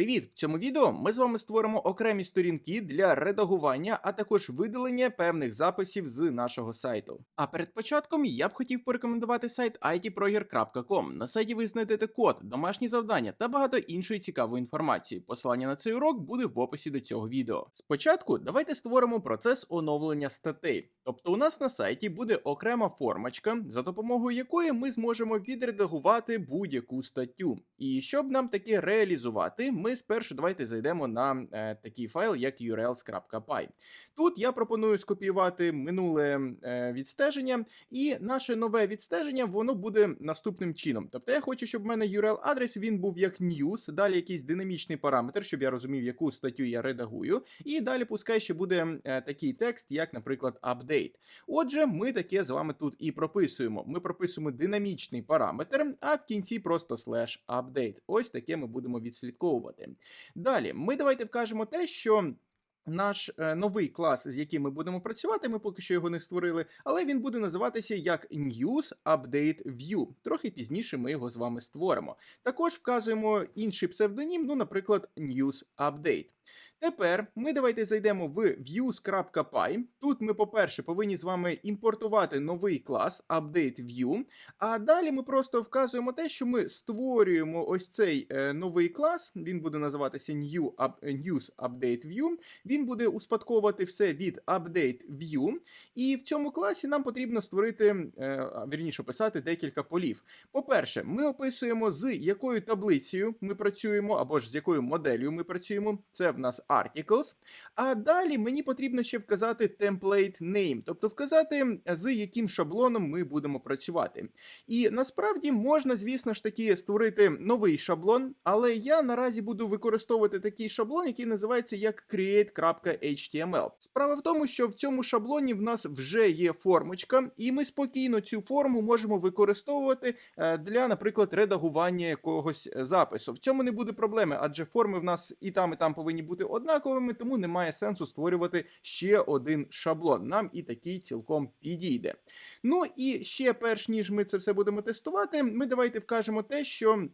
Привіт! В цьому відео ми з вами створимо окремі сторінки для редагування, а також видалення певних записів з нашого сайту. А перед початком я б хотів порекомендувати сайт itproger.com. На сайті ви знайдете код, домашні завдання та багато іншої цікавої інформації. Посилання на цей урок буде в описі до цього відео. Спочатку давайте створимо процес оновлення статей. Тобто у нас на сайті буде окрема формочка, за допомогою якої ми зможемо відредагувати будь-яку статтю. І щоб нам таке реалізувати, ми спершу давайте зайдемо на е, такий файл, як urls.py. Тут я пропоную скопіювати минуле е, відстеження, і наше нове відстеження воно буде наступним чином. Тобто я хочу, щоб в мене URL-адрес він був як news, далі якийсь динамічний параметр, щоб я розумів, яку статтю я редагую. І далі пускай ще буде е, такий текст, як, наприклад, update. Отже, ми таке з вами тут і прописуємо. Ми прописуємо динамічний параметр, а в кінці просто slash update. Ось таке ми будемо відслідковувати. Далі, ми давайте вкажемо те, що. Наш е, новий клас, з яким ми будемо працювати, ми поки що його не створили, але він буде називатися як News Update View. Трохи пізніше ми його з вами створимо. Також вказуємо інший псевдонім, ну, наприклад, News Update. Тепер ми давайте зайдемо в views.py. Тут ми, по-перше, повинні з вами імпортувати новий клас UpdateView. А далі ми просто вказуємо те, що ми створюємо ось цей е, новий клас. Він буде називатися New Up, News Update View. Він буде успадковувати все від UpdateView. І в цьому класі нам потрібно створити, е, вірніше писати декілька полів. По-перше, ми описуємо, з якою таблицею ми працюємо, або ж з якою моделлю ми працюємо. Це в нас articles. А далі мені потрібно ще вказати template name, тобто вказати, з яким шаблоном ми будемо працювати. І насправді можна, звісно ж таки, створити новий шаблон, але я наразі буду використовувати такий шаблон, який називається як create.html. Справа в тому, що в цьому шаблоні в нас вже є формочка, і ми спокійно цю форму можемо використовувати е, для, наприклад, редагування якогось е, запису. В цьому не буде проблеми, адже форми в нас і там, і там повинні бути однаковими, тому немає сенсу створювати ще один шаблон. Нам і такий цілком підійде. Ну і ще перш ніж ми це все будемо тестувати, ми давайте вкажемо те, що.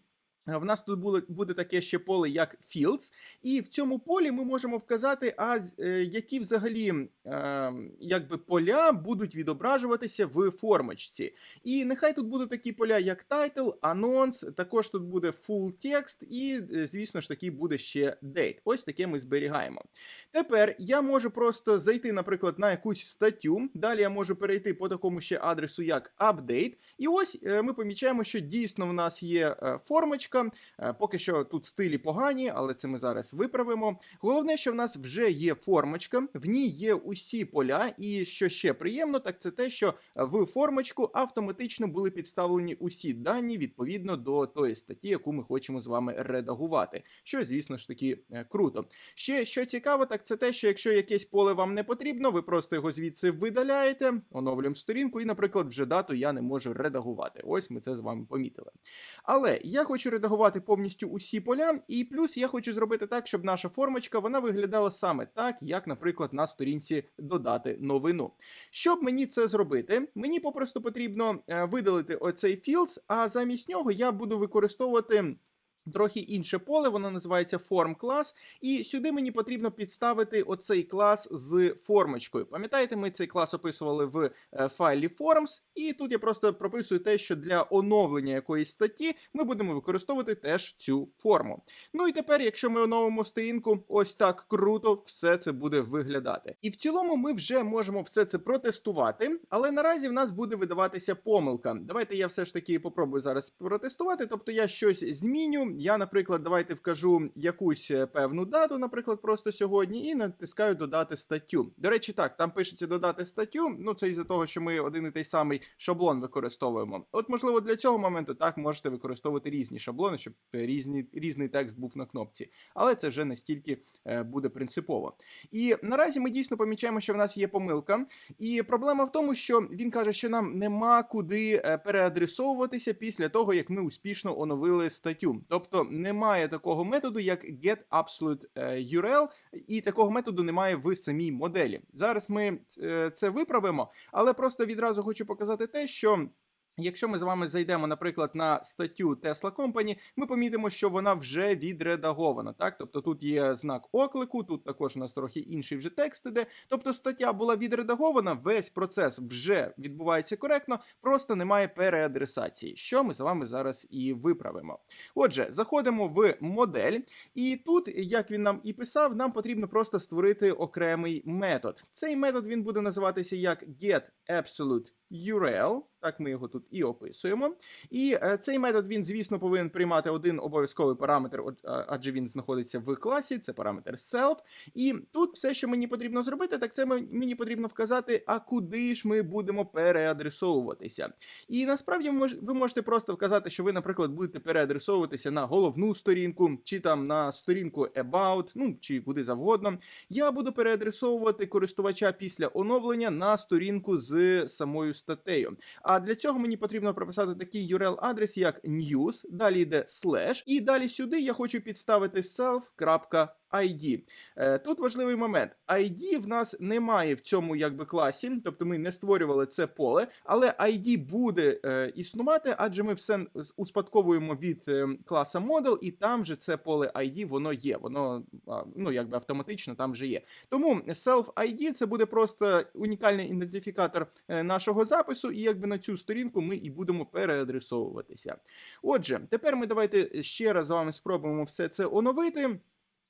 В нас тут буде, буде таке ще поле, як Fields, і в цьому полі ми можемо вказати, а е, які взагалі е, якби поля будуть відображуватися в формочці. І нехай тут будуть такі поля, як title, announce, також тут буде full text, і, е, звісно ж таки, буде ще date. Ось таке ми зберігаємо. Тепер я можу просто зайти, наприклад, на якусь статтю. Далі я можу перейти по такому ще адресу, як update. І ось е, ми помічаємо, що дійсно в нас є формочка. Е, Поки що тут стилі погані, але це ми зараз виправимо. Головне, що в нас вже є формочка, в ній є усі поля, і що ще приємно, так це те, що в формочку автоматично були підставлені усі дані відповідно до тої статті, яку ми хочемо з вами редагувати. Що, звісно ж таки, е, круто. Ще що цікаво, так це те, що якщо якесь поле вам не потрібно, ви просто його звідси видаляєте, оновлюємо сторінку, і, наприклад, вже дату я не можу редагувати. Ось ми це з вами помітили. Але я хочу редагувати повністю усі поля, і плюс я хочу зробити так, щоб наша формочка вона виглядала саме так, як, наприклад, на сторінці додати новину. Щоб мені це зробити, мені попросту потрібно е, видалити оцей філдс, а замість нього я буду використовувати. Трохи інше поле, воно називається form клас, і сюди мені потрібно підставити оцей клас з формочкою. Пам'ятаєте, ми цей клас описували в е, файлі forms, і тут я просто прописую те, що для оновлення якоїсь статті ми будемо використовувати теж цю форму. Ну і тепер, якщо ми оновимо сторінку, ось так круто все це буде виглядати. І в цілому ми вже можемо все це протестувати, але наразі в нас буде видаватися помилка. Давайте я все ж таки попробую зараз протестувати, тобто я щось зміню. Я, наприклад, давайте вкажу якусь е, певну дату, наприклад, просто сьогодні, і натискаю додати статтю. До речі, так, там пишеться додати статтю. Ну, це із-за того, що ми один і той самий шаблон використовуємо. От, можливо, для цього моменту так можете використовувати різні шаблони, щоб різні, різний текст був на кнопці. Але це вже настільки е, буде принципово. І наразі ми дійсно помічаємо, що в нас є помилка. І проблема в тому, що він каже, що нам нема куди е, переадресовуватися після того, як ми успішно оновили статтю. Тобто немає такого методу, як getAbsolute.url, і такого методу немає в самій моделі. Зараз ми е, це виправимо, але просто відразу хочу показати те, що. Якщо ми з вами зайдемо, наприклад, на статтю Tesla Company, ми помітимо, що вона вже відредагована. Так, тобто тут є знак оклику, тут також у нас трохи інший вже текст іде. Тобто стаття була відредагована, весь процес вже відбувається коректно, просто немає переадресації, що ми з вами зараз і виправимо. Отже, заходимо в модель, і тут, як він нам і писав, нам потрібно просто створити окремий метод. Цей метод він буде називатися як getAbsolute URL, так ми його тут і описуємо. І е, цей метод він, звісно, повинен приймати один обов'язковий параметр, адже він знаходиться в класі, це параметр self. І тут все, що мені потрібно зробити, так це мені потрібно вказати, а куди ж ми будемо переадресовуватися. І насправді ви можете просто вказати, що ви, наприклад, будете переадресовуватися на головну сторінку, чи там на сторінку About, ну чи куди завгодно. Я буду переадресовувати користувача після оновлення на сторінку з самою статтею. А для цього мені потрібно прописати такий URL-адрес, як news, далі йде slash, і далі сюди я хочу підставити self.id. Е, Тут важливий момент. ID в нас немає в цьому якби класі, тобто ми не створювали це поле, але ID буде е, існувати, адже ми все успадковуємо від е, класа model, і там же це поле ID, воно є, воно ну якби автоматично там же є. Тому self-ID це буде просто унікальний ідентифікатор е, нашого запису, і якби на цю сторінку ми і будемо переадресовуватися. Отже, тепер ми давайте ще раз з вами спробуємо все це оновити.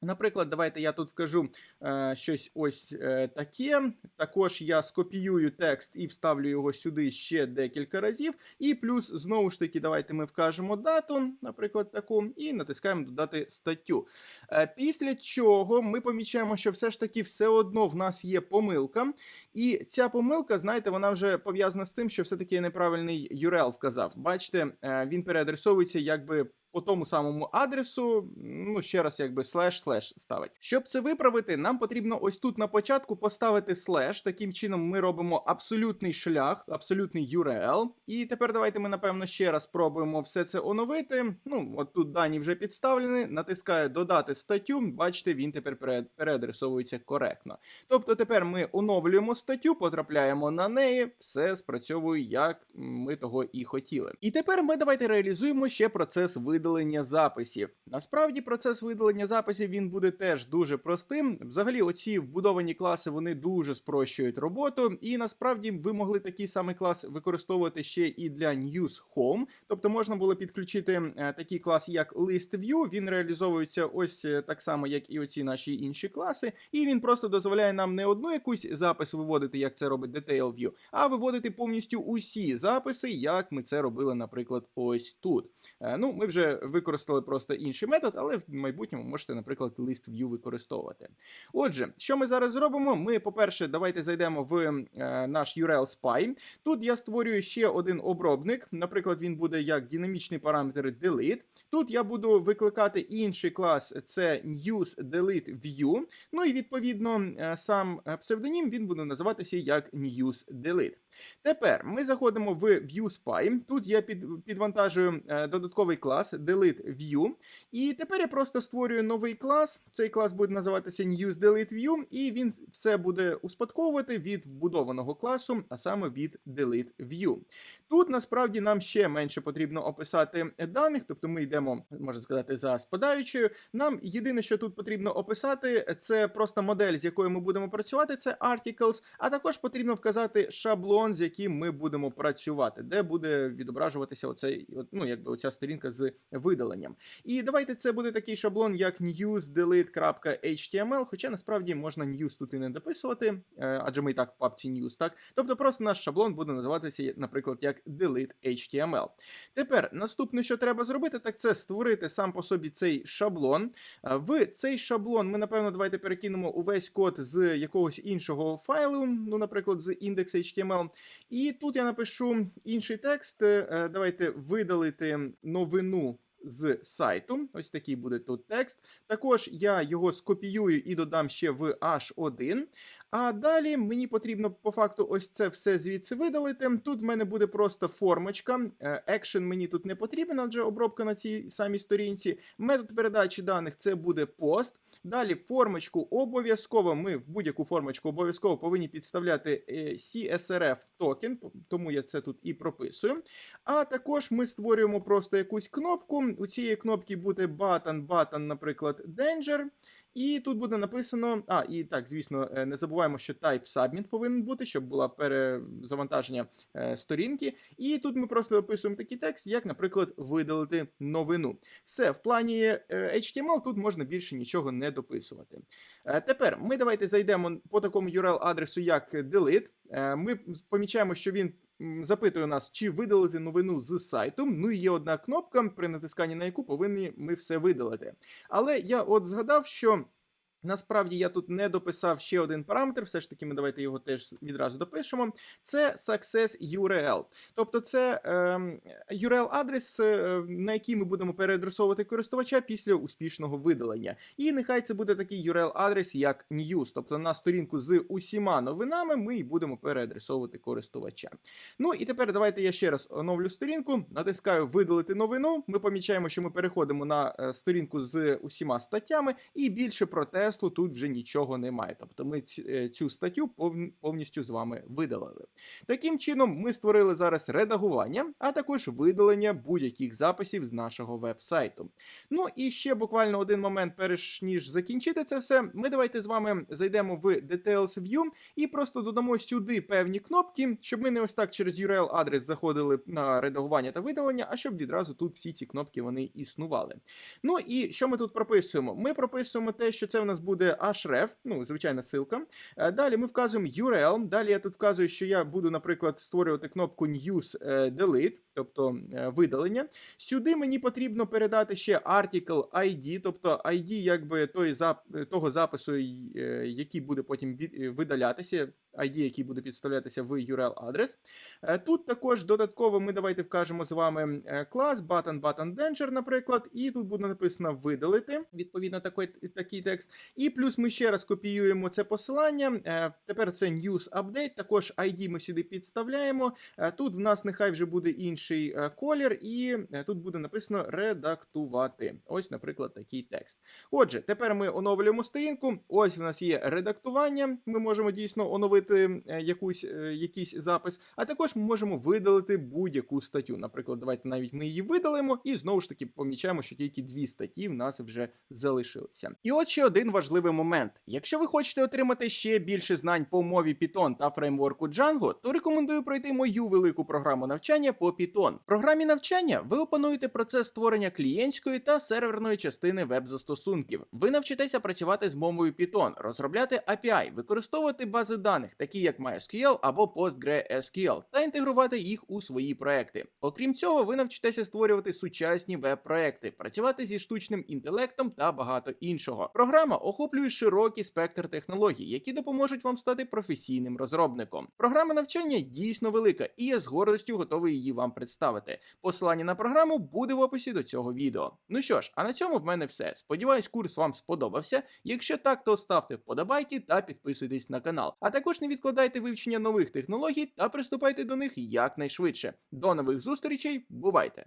Наприклад, давайте я тут вкажу е, щось ось е, таке. Також я скопіюю текст і вставлю його сюди ще декілька разів. І плюс, знову ж таки, давайте ми вкажемо дату, наприклад, таку, і натискаємо додати статтю. Е, після чого ми помічаємо, що все ж таки все одно в нас є помилка. І ця помилка, знаєте, вона вже пов'язана з тим, що все-таки неправильний URL вказав. Бачите, е, він переадресовується якби. По тому самому адресу, ну ще раз, якби слеш слеш ставить. Щоб це виправити, нам потрібно ось тут на початку поставити слеш. Таким чином ми робимо абсолютний шлях, абсолютний URL. І тепер давайте ми, напевно, ще раз спробуємо все це оновити. Ну, от тут дані вже підставлені. Натискаю додати статтю. Бачите, він тепер переадресовується коректно. Тобто тепер ми оновлюємо статтю, потрапляємо на неї, все спрацьовує, як ми того і хотіли. І тепер ми давайте реалізуємо ще процес видалення записів. Насправді, процес видалення записів він буде теж дуже простим. Взагалі, оці вбудовані класи вони дуже спрощують роботу, і насправді ви могли такий самий клас використовувати ще і для News Home. Тобто можна було підключити е, такий клас, як List View. Він реалізовується ось е, так само, як і оці наші інші класи, і він просто дозволяє нам не одну якусь запис виводити, як це робить Detail View, а виводити повністю усі записи, як ми це робили, наприклад, ось тут. Е, Ну, ми вже використали просто інший метод, але в майбутньому можете, наприклад, List View використовувати. Отже, що ми зараз зробимо? Ми, по-перше, давайте зайдемо в е, наш URL Spy. Тут я створюю ще один обробник. Наприклад, він буде як динамічний параметр delete. Тут я буду викликати інший клас, це news delete view. Ну і відповідно е, сам е, псевдонім він буде називатися як news delete. Тепер ми заходимо в ViewSpy. Тут я під, підвантажую е, додатковий клас delete view. І тепер я просто створюю новий клас. Цей клас буде називатися News Delete і він все буде успадковувати від вбудованого класу, а саме від Delete View. Тут насправді нам ще менше потрібно описати даних, тобто ми йдемо, можна сказати, за спадаючою. Нам єдине, що тут потрібно описати, це просто модель, з якою ми будемо працювати, це articles, а також потрібно вказати шаблон, з яким ми будемо працювати, де буде відображуватися оцей, ну, якби оця сторінка з видаленням. І давайте це буде такий шаблон, як newsdelete.html, хоча насправді можна news тут і не дописувати, е, адже ми і так в папці news, так? Тобто просто наш шаблон буде називатися, наприклад, як delete.html. Тепер наступне, що треба зробити, так це створити сам по собі цей шаблон. Е, В цей шаблон ми, напевно, давайте перекинемо увесь код з якогось іншого файлу, ну, наприклад, з index.html. І тут я напишу інший текст. Е, Давайте видалити новину. З сайту, ось такий буде тут текст. Також я його скопіюю і додам ще в H1. А далі мені потрібно по факту ось це все звідси видалити. Тут в мене буде просто формочка. Е, Action мені тут не потрібен, адже обробка на цій самій сторінці. Метод передачі даних це буде пост. Далі формочку обов'язково. Ми в будь-яку формочку обов'язково повинні підставляти е, CSRF токен, тому я це тут і прописую. А також ми створюємо просто якусь кнопку. У цієї кнопки буде button, button, наприклад, danger. І тут буде написано. А, і так, звісно, е, не забуваємо, що type submit повинен бути, щоб була перезавантаження е, сторінки. І тут ми просто описуємо такий текст, як, наприклад, видалити новину. Все, в плані е, HTML тут можна більше нічого не дописувати. Тепер ми давайте зайдемо по такому URL-адресу, як delete. Ми помічаємо, що він запитує нас, чи видалити новину з сайту. Ну і є одна кнопка, при натисканні на яку повинні ми все видалити. Але я от згадав, що. Насправді я тут не дописав ще один параметр, все ж таки ми давайте його теж відразу допишемо. Це success URL. Тобто це ем, URL-адрес, е, на який ми будемо переадресовувати користувача після успішного видалення. І нехай це буде такий URL-адрес, як news. Тобто на сторінку з усіма новинами ми й будемо переадресовувати користувача. Ну і тепер давайте я ще раз оновлю сторінку, натискаю видалити новину. Ми помічаємо, що ми переходимо на е, сторінку з усіма статтями, і більше про Теслу тут вже нічого немає. Тобто ми е, цю статтю повністю з вами видалили. Таким чином, ми створили зараз редагування, а також видалення будь-яких записів з нашого веб-сайту. Ну і ще буквально один момент, перш ніж закінчити це все. Ми давайте з вами зайдемо в Details View і просто додамо сюди певні кнопки, щоб ми не ось так через URL-адрес заходили на редагування та видалення, а щоб відразу тут всі ці кнопки вони існували. Ну і що ми тут прописуємо? Ми прописуємо те, що це у нас буде href, ну звичайна ссылка. Е, Далі ми вказуємо URL. Далі я тут вказую, що я буду, наприклад, створювати кнопку News е, Delete, тобто е, видалення. Сюди мені потрібно передати ще article ID, тобто ID якби той зап- того запису, який буде потім видалятися, ID, який буде підставлятися в URL-адрес. Тут також додатково ми давайте вкажемо з вами клас button button danger, наприклад, і тут буде написано видалити відповідно такий, такий текст. І плюс ми ще раз копіюємо це посилання. Е, Тепер це news update, також ID ми сюди підставляємо. Е, Тут в нас нехай вже буде інший е, колір, і тут буде написано редактувати. Ось, наприклад, такий текст. Отже, тепер ми оновлюємо сторінку. Ось в нас є редактування. Ми можемо дійсно оновити якусь, якийсь запис, а також ми можемо видалити будь-яку статтю. Наприклад, давайте навіть ми її видалимо, і знову ж таки помічаємо, що тільки дві статті в нас вже залишилися. І от ще один важливий момент: якщо ви хочете отримати ще більше знань по мові Python та фреймворку Django, то рекомендую пройти мою велику програму навчання по Python. В програмі навчання ви опануєте процес створення клієнтської та серверної частини веб-застосунків. Ви навчитеся працювати з мовою Python, розробляти API, використовувати бази даних, такі як MySQL або PostgreSQL, та інтегрувати їх у свої проекти. Окрім цього, ви навчитеся створювати сучасні веб-проекти, працювати зі штучним інтелектом та багато іншого. Програма охоплює широкий спектр технологій, які допоможуть вам стати професійним розробником. Програма навчання дійсно велика, і я з гордістю готовий її вам представити. Посилання на програму буде в описі до цього відео. Ну що ж, а на цьому в мене все. Сподіваюсь, курс вам сподобався. Якщо так, то ставте вподобайки та підписуйтесь на канал. А також не відкладайте вивчення нових технологій та приступайте до них якнайшвидше. До нових зустрічей, бувайте!